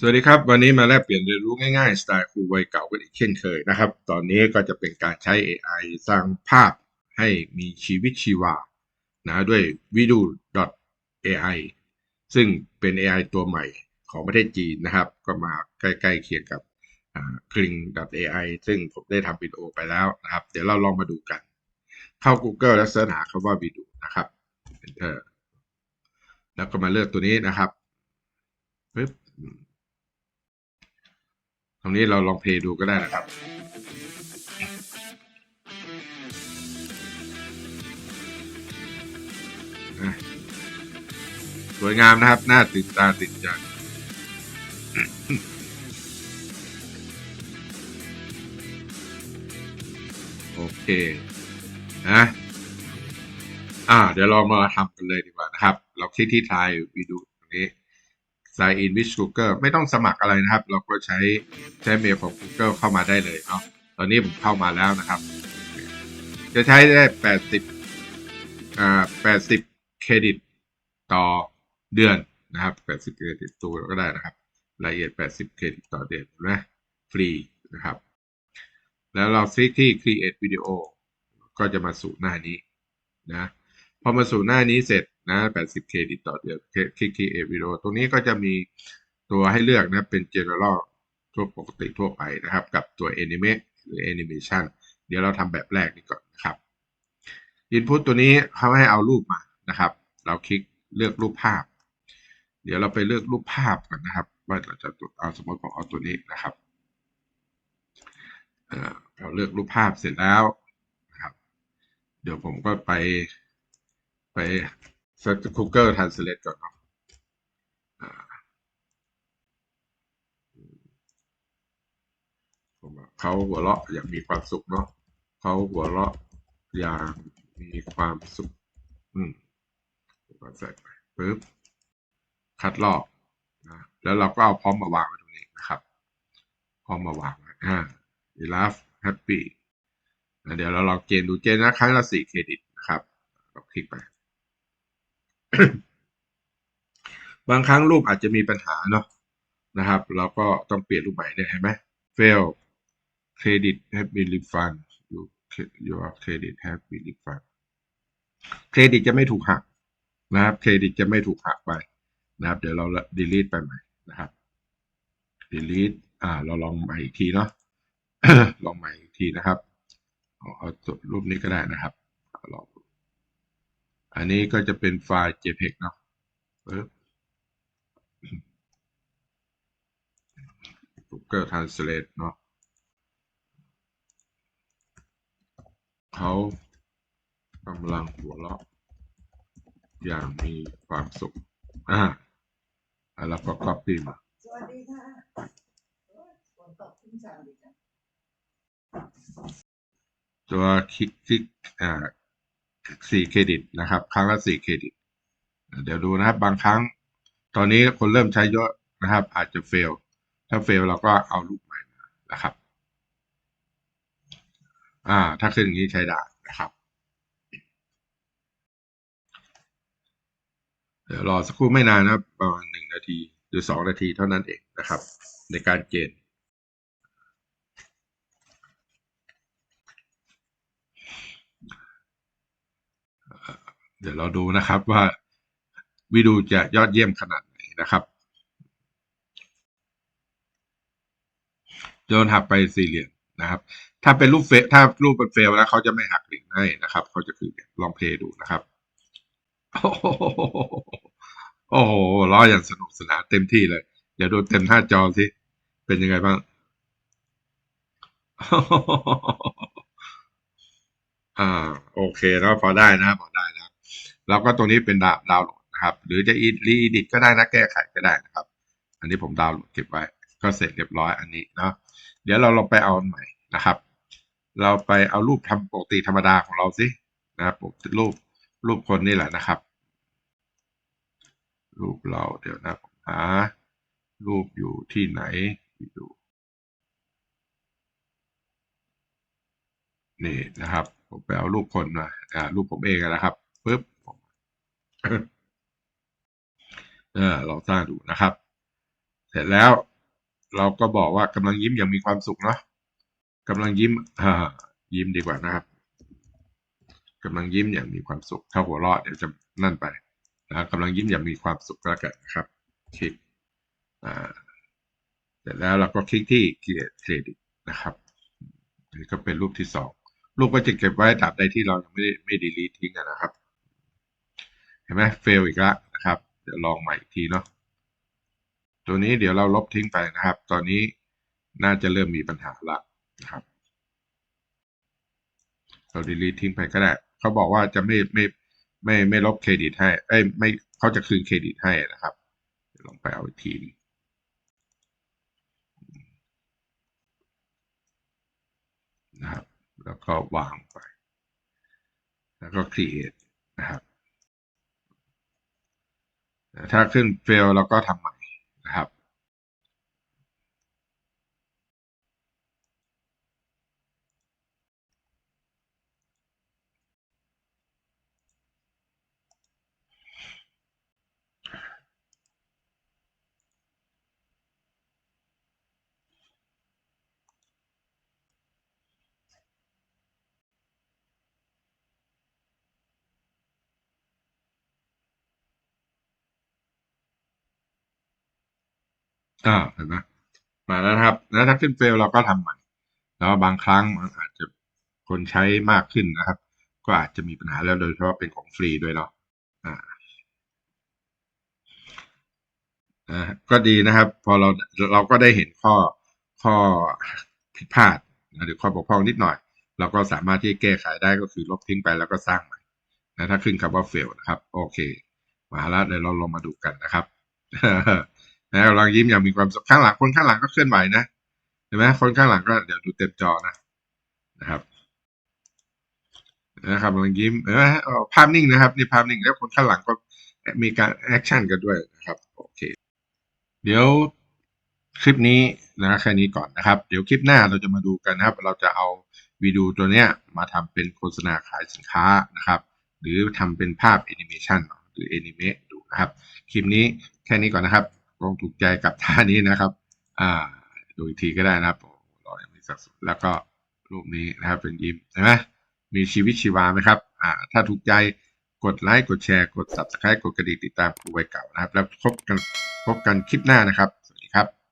สวัสดีครับ วันนี้มาแลกเปลี่ยนเรียนรู้ง่ายๆ สไตล์ครูวัยเก่ากันอีกเช่นเคยนะครับ ตอนนี้ก็จะเป็นการใช้ AI สร้างภาพให้มีชีวิตชีวานะด้วย Vidu AI ซึ่งเป็น AI ตัวใหม่ของประเทศจีนนะครับ ก็มาใกล้ๆเคียงกับคลิง AI ซึ่งผมได้ทำวิดีโอไปแล้วนะครับ เดี๋ยวเราลองมาดูกัน เข้า Google แล้วเสิร์ชหาคำว่า Vidu นะครับ Enter แล้วก็มาเลือกตัวนี้นะครับ ต รงนี้เราลองเพลย์ดูก็ได้นะครับสวยงามนะครับน่าตื่นตาตื่นใจโอเคนะอ่า เดี๋ยวเรามาทำกันเลยดีกว่านะครับ เราคลิกที่ทายวิดีโอตรงนี้ sign in with Google ไม่ต้องสมัครอะไรนะครับ เราก็ใช้ใช้เมลของ Google เข้ามาได้เลยเนาะตอนนี้ผมเข้ามาแล้วนะครับ จะใช้ได้ 80อ่า80 เครดิตต่อเดือนนะครับ 80 เครดิตตัวก็ได้นะครับรายละเอียด 80 เครดิตต่อเดือนนะฟรีนะครับ แล้วเราคลิกที่ create video ก็จะมาสู่หน้านี้นะ พอมาสู่หน้านี้เสร็จ นะ 80 เครดิตต่อเดือนคลิก create video ตรงนี้ก็จะมีตัวให้เลือกนะเป็น general ทั่วปกติทั่วไปนะครับ กับตัว anime หรือ animation เดี๋ยวเราทำแบบแรกนี้ก่อนนะครับ input ตัวนี้เขาให้เอารูปมานะครับ เราคลิกเลือกรูปภาพ เดี๋ยวเราไปเลือกรูปภาพกันนะครับ ว่าเราจะเอาสมมติผมเอาตัวนี้นะครับเราเลือกรูปภาพเสร็จแล้วนะครับ เดี๋ยวผมก็ไปไป search Google Translate ก่อนเนาะเขาหัวเราะอย่างมีความสุขเนาะเขาหัวเราะอย่างมีความสุข อืมก็ใส่ไปปึ๊บคัดลอกนะแล้วเราก็เอาพร้อมมาวางไว้ตรงนี้นะครับ พร้อมมาวางไว้อ่า enough happy เดี๋ยวเราลองเกณฑ์ดูเกณฑ์นะครั้งละสี่เครดิตนะครับเราคลิกไป บางครั้งรูปอาจจะมีปัญหาเนาะนะครับ เราก็ต้องเปลี่ยนรูปใหม่เนี่ยเห็นไหม fail credit have been refund you your credit have been refund เครดิตจะไม่ถูกหักนะครับ เครดิตจะไม่ถูกหักไปนะครับ เดี๋ยวเรา delete ไปใหม่นะครับ delete อ่า เราลองใหม่อีกทีเนาะลองใหม่อีกทีนะครับ เอาเอารูปนี้ก็ได้นะครับลอง อันนี้ก็จะเป็นไฟล์ JPEG เนาะปึ๊บ Google Translate เนาะเขากำลังหัวเราะ อย่างมีความสุข อ่าแล้วก็ copy มาสวัสดีค่ะฝนตกขึ้นชาดีจ้ะตัวคลิกคลิกอ่า สี่เครดิตนะครับ ครั้งละสี่เครดิต เดี๋ยวดูนะครับ บางครั้ง ตอนนี้คนเริ่มใช้เยอะนะครับ อาจจะเฟล ถ้าเฟลเราก็เอารูปใหม่มานะครับ อ่า ถ้าขึ้นอย่างนี้ใช้ได้นะครับ เดี๋ยวรอสักครู่ไม่นานนะครับประมาณหนึ่งนาทีหรือสองนาทีเท่านั้นเองนะครับ ในการเกณฑ์ เดี๋ยวเราดูนะครับว่าวิดีโอจะยอดเยี่ยมขนาดไหนนะครับโยนหักไปสี่เหลี่ยมนะครับ ถ้าเป็นรูปเฟถ้ารูปเป็นเฟลแล้วเขาจะไม่หักเหลี่ยมให้นะครับเขาจะคือลองเพลย์ดูนะครับ โอ้โหโอ้โหล้ออย่างสนุกสนานเต็มที่เลย เดี๋ยวดูเต็มหน้าจอสิเป็นยังไงบ้างอ่า โอเคแล้วพอได้นะพอได้นะ แล้วก็ตรงนี้เป็นดาวดาวโหลดนะครับ หรือจะอีรีดิตก็ได้นะแก้ไขก็ได้นะครับ อันนี้ผมดาวน์โหลดเก็บไว้ ก็เสร็จเรียบร้อยอันนี้เนาะเดี๋ยวเราลองไปเอาอันใหม่นะครับ เราไปเอารูปทำปกติธรรมดาของเราสินะครับรูปรูปคนนี่แหละนะครับ รูปเราเดี๋ยวนะผมหารูปอยู่ที่ไหนดูนี่นะครับ ผมไปเอารูปคนมาอ่ารูปผมเองนะครับปึ๊บ เออลองสร้างดูนะครับ เสร็จแล้ว เราก็บอกว่ากำลังยิ้มอย่างมีความสุขเนาะกำลังยิ้มอ่ายิ้มดีกว่านะครับกำลังยิ้มอย่างมีความสุข ถ้าหัวเราะเดี๋ยวจะนั่นไปนะกำลังยิ้มอย่างมีความสุขก็แล้วกันนะครับ คลิกอ่าเสร็จแล้วเราก็คลิกที่ create credit นะครับนนี้ก็เป็นรูปที่สองรูปก็จะเก็บไว้ตราบใดที่เรายังไม่ได้ไม่ delete ทิ้งนะครับ เห็นไหม fail อีกแล้วนะครับ เดี๋ยวลองใหม่อีกทีเนาะตัวนี้เดี๋ยวเราลบทิ้งไปนะครับ ตอนนี้น่าจะเริ่มมีปัญหาละนะครับ เรา delete ทิ้งไปก็ได้ เขาบอกว่าจะไม่ไม่ไม่ไม่ลบเครดิตให้เอ้ยไม่เขาจะคืนเครดิตให้นะครับลองไปเอาอีกทีหนึ่งนะครับ แล้วก็วางไป แล้วก็ create นะครับ ถ้าขึ้น fail เราก็ทำใหม่นะครับ อ่าเห็นไหมมาแล้วครับ แล้วถ้าขึ้นเฟลเราก็ทำใหม่ แล้วบางครั้งมันอาจจะคนใช้มากขึ้นนะครับ ก็อาจจะมีปัญหาแล้วโดยเฉพาะเป็นของฟรีด้วยเนาะอ่าก็ดีนะครับ พอเราเราก็ได้เห็นข้อข้อผิดพลาดนะหรือข้อบกพร่องนิดหน่อย เราก็สามารถที่แก้ไขได้ก็คือลบทิ้งไปแล้วก็สร้างใหม่นะถ้าขึ้นคำว่า fail นะครับ โอเค มาแล้วเดี๋ยวเราลองมาดูกันนะครับ นะกำลังยิ้มอย่างมีความสุขข้างหลังคนข้างหลังก็เคลื่อนไหวนะเห็นไหมคนข้างหลังก็เดี๋ยวดูเต็มจอนะนะครับนะครับกำลังยิ้มเออภาพนิ่งนะครับนี่ภาพนิ่งแล้วคนข้างหลังก็มีการแอคชั่นกันด้วยนะครับโอเค เดี๋ยวคลิปนี้นะแค่นี้ก่อนนะครับ เดี๋ยวคลิปหน้าเราจะมาดูกันนะครับ เราจะเอาวิดีโอตัวเนี้ยมาทำเป็นโฆษณาขายสินค้านะครับ หรือทำเป็นภาพแอนิเมชันหรือแอนิเมะดูนะครับ คลิปนี้แค่นี้ก่อนนะครับ ลองถูกใจกับท่านี้นะครับ อ่า ดูอีกทีก็ได้นะครับโอ้รอยมีสักสุดแล้วก็รูปนี้นะครับเป็นยิ้มใช่ไหมมีชีวิตชีวาไหมครับ อ่า ถ้าถูกใจกดไลค์กดแชร์กด subscribe กดกระดิ่งติดตามครูไวเก่านะครับ แล้วพบกันพบกันคลิปหน้านะครับ สวัสดีครับ